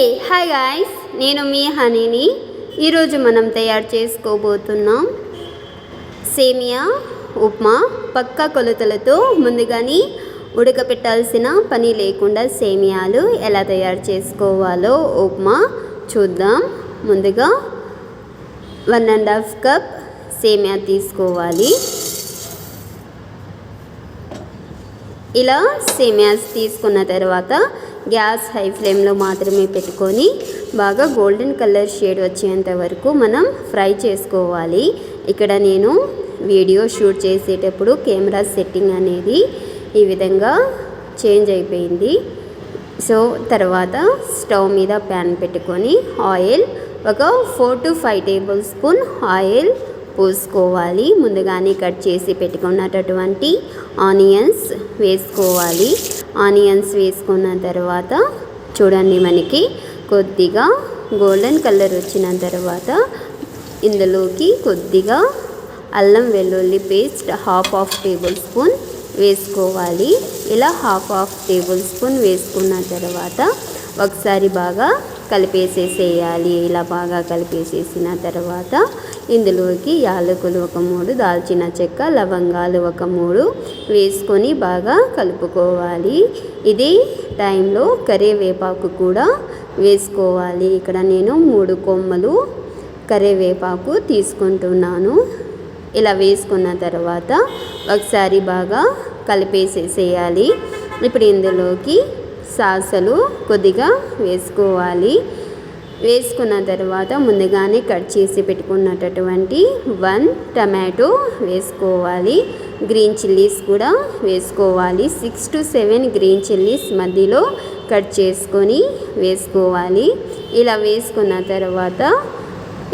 Hey hi guys నేను మీ హనీని. ఈరోజు మనం తయారు చేసుకోబోతున్నాం సేమియా ఉప్మా పక్క కొలతలతో ముందుగానే ఉడకపెట్టాల్సిన పని లేకుండా సేమియాలు ఎలా తయారు చేసుకోవాలో ఉప్మా చూద్దాం. ముందుగా వన్ అండ్ హాఫ్ కప్ సేమియా తీసుకోవాలి. ఇలా సేమియాస్ తీసుకున్న తర్వాత గ్యాస్ హై ఫ్లేమ్లో మాత్రమే పెట్టుకొని బాగా గోల్డెన్ కలర్ షేడ్ వచ్చేంత వరకు మనం ఫ్రై చేసుకోవాలి. ఇక్కడ నేను వీడియో షూట్ చేసేటప్పుడు కెమెరా సెట్టింగ్ అనేది ఈ విధంగా చేంజ్ అయిపోయింది. సో తర్వాత స్టవ్ మీద ప్యాన్ పెట్టుకొని ఆయిల్ ఒక four to five tablespoon oil పోసుకోవాలి. ముందుగానే కట్ చేసి పెట్టుకున్నటువంటి ఆనియన్స్ వేసుకోవాలి. ఆనియన్స్ వేసుకున్న తర్వాత చూడండి మనకి కొద్దిగా గోల్డెన్ కలర్ వచ్చిన తర్వాత ఇందులోకి కొద్దిగా అల్లం వెల్లుల్లి paste half of tablespoon వేసుకోవాలి. ఇలా హాఫ్ ఆఫ్ టేబుల్ స్పూన్ వేసుకున్న తర్వాత ఒకసారి బాగా కలిపేసేసేయాలి. ఇలా బాగా కలిపేసేసిన తర్వాత ఇందులోకి యాలకులు ఒక మూడు దాల్చిన చెక్క లవంగాలు ఒక మూడు వేసుకొని బాగా కలుపుకోవాలి. ఇదే టైంలో కరివేపాకు కూడా వేసుకోవాలి. ఇక్కడ నేను మూడు కొమ్మలు కరివేపాకు తీసుకుంటున్నాను. ఇలా వేసుకున్న తర్వాత ఒకసారి బాగా కలిపేసేసేయాలి. ఇప్పుడు ఇందులోకి సాసలు కొద్దిగా వేసుకోవాలి. వేసుకున్న తర్వాత ముందుగానే కట్ చేసి పెట్టుకున్నటటువంటి వన్ టమాటో వేసుకోవాలి. గ్రీన్ చిల్లీస్ కూడా వేసుకోవాలి. Six to seven green chillies మధ్యలో కట్ చేసుకొని వేసుకోవాలి. ఇలా వేసుకున్న తర్వాత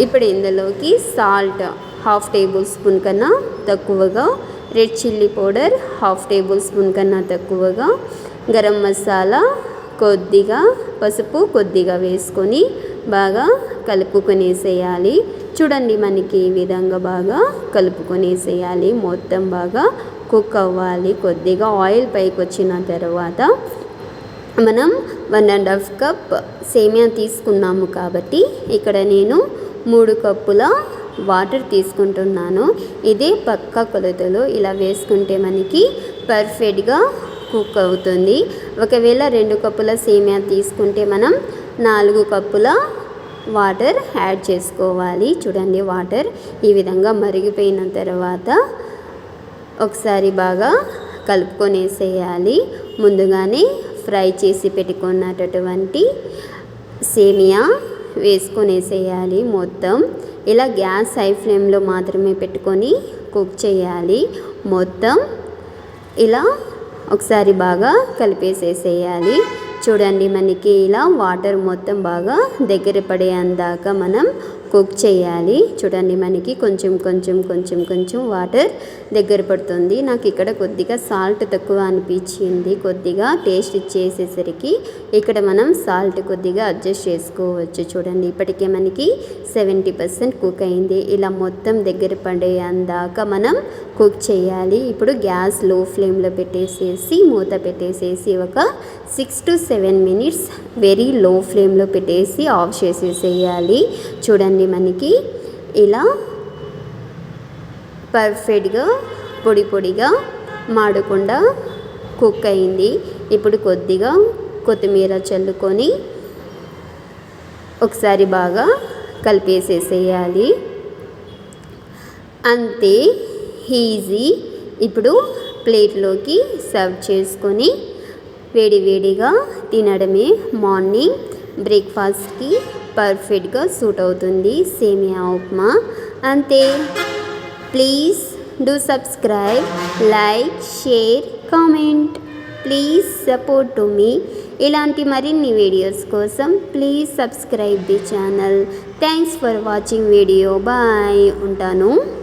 ఇప్పుడు ఇందులోకి సాల్ట్ హాఫ్ టేబుల్ స్పూన్ కన్నా తక్కువగా red chilli powder half tablespoon కన్నా తక్కువగా గరం మసాలా కొద్దిగా పసుపు కొద్దిగా వేసుకొని బాగా కలుపుకొనేసేయాలి. చూడండి మనకి ఈ విధంగా బాగా కలుపుకొనేసేయాలి. మొత్తం బాగా కుక్ అవ్వాలి. కొద్దిగా ఆయిల్ పైకి వచ్చిన తర్వాత మనం వన్ అండ్ హాఫ్ కప్ సేమియా తీసుకున్నాము కాబట్టి ఇక్కడ నేను మూడు కప్పుల వాటర్ తీసుకుంటున్నాను. ఇదే పక్క కొలతలో ఇలా వేసుకుంటే మనకి పర్ఫెక్ట్గా కుక్ అవుతుంది ఒకవేళ రెండు కప్పుల సేమియా తీసుకుంటే మనం నాలుగు కప్పుల వాటర్ యాడ్ చేసుకోవాలి. చూడండి వాటర్ ఈ విధంగా మరిగిపోయిన తర్వాత ఒకసారి బాగా కలుపుకొనేసేయాలి. ముందుగానే ఫ్రై చేసి పెట్టుకున్నటువంటి సేమియా వేసుకొనేసేయాలి మొత్తం. ఇలా గ్యాస్ హై ఫ్లేమ్లో మాత్రమే పెట్టుకొని కుక్ చేయాలి. మొత్తం ఇలా ఒకసారి బాగా కలిపేసేసేయాలి. చూడండి మనకి ఇలా వాటర్ మొత్తం బాగా దగ్గర పడే అందాక మనం కుక్ చేయాలి. చూడండి మనకి కొంచెం కొంచెం కొంచెం కొంచెం వాటర్ దగ్గర పడుతుంది. నాకు ఇక్కడ కొద్దిగా సాల్ట్ తక్కువ అనిపించింది. కొద్దిగా టేస్ట్ చేసేసరికి ఇక్కడ మనం సాల్ట్ కొద్దిగా అడ్జస్ట్ చేసుకోవచ్చు. చూడండి ఇప్పటికే మనకి సెవెంటీ పర్సెంట్ కుక్ అయింది. ఇలా మొత్తం దగ్గర పడే అందాక మనం కుక్ చేయాలి. ఇప్పుడు గ్యాస్లో ఫ్లేమ్లో పెట్టేసేసి మూత పెట్టేసేసి ఒక six to seven minutes very low ఫ్లేమ్లో పెట్టేసి ఆఫ్ చేసేసేయాలి. చూడండి మనకి. ఇలా పర్ఫెక్ట్గా పొడి పొడిగా మాడకుండా కుక్ అయింది. ఇప్పుడు కొద్దిగా కొత్తిమీర చల్లుకొని ఒకసారి బాగా కలిపేసేసేయాలి. అంతే ఈజీ. ఇప్పుడు ప్లేట్లోకి సర్వ్ చేసుకొని వేడివేడిగా తినడమే మార్నింగ్. బ్రేక్ఫాస్ట్కి పర్ఫెక్ట్గా సూట్ అవుతుంది సేమియా ఉప్మా. అంతే. Please do subscribe like share comment. Please support to me. ఇలాంటి మరిన్ని వీడియోస్ కోసం please subscribe the channel. Thanks for watching video. Bye. ఉంటాను.